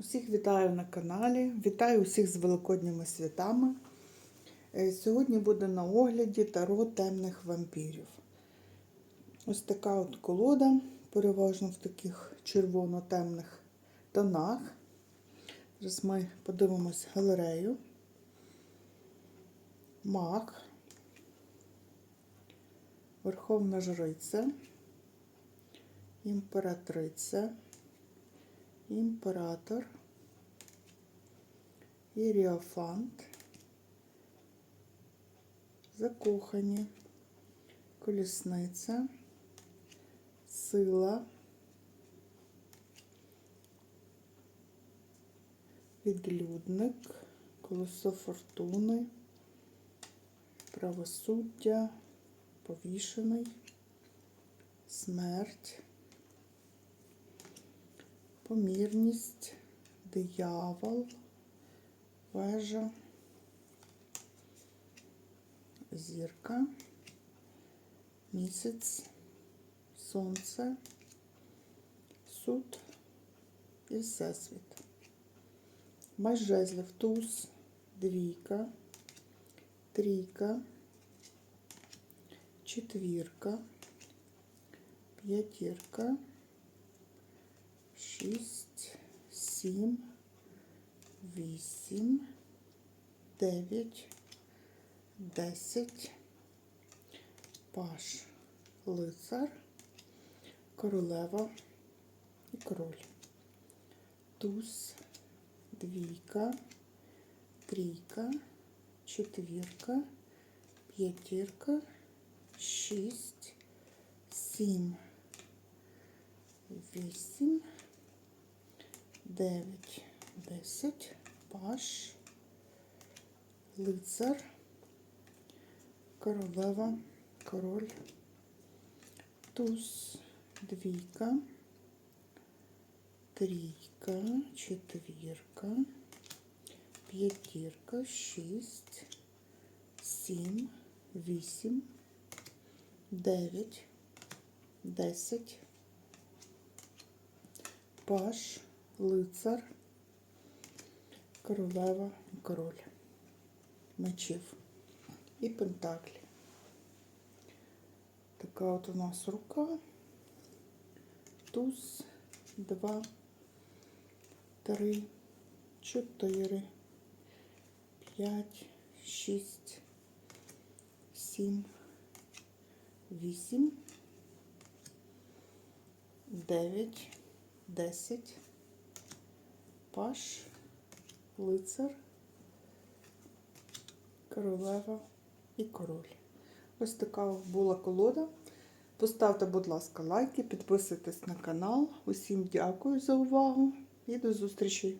Усіх вітаю на каналі. Вітаю усіх з великодніми святами. Е, Сьогодні буде на огляді таро темних вампірів. Ось така от колода, переважно в таких червоно-темних тонах. Зараз ми подивимось галерею. Маг, Верховна Жриця, імператриця імператор, Іріофант, закохані, колісниця, сила, відлюдник, колесо фортуни, правосуддя, повішений, смерть помірність, диявол, вежа, зірка, місяць, сонце, суд і всесвіт. Маж жезлів, туз, двійка, трійка, четвірка, п'ятірка Шість, сім, вісім, дев'ять, десять, паш, лицар, королева і король. Туз, двійка, трійка, четвірка, п'ятірка, шість, сім, вісім. 9, 10, паш, лицар, королева, король, туз, двійка, трійка, четвірка, п'ятірка, шість, сім, вісім, дев'ять, десять, паш, лицар, королева король мечів і пентаклі. Така от у нас рука, туз, два, три, чотири, п'ять, шість, сім, вісім, дев'ять, десять паш, лицар, королева і король. Ось така була колода. Поставте, будь ласка, лайки, підписуйтесь на канал. Усім дякую за увагу і до зустрічі!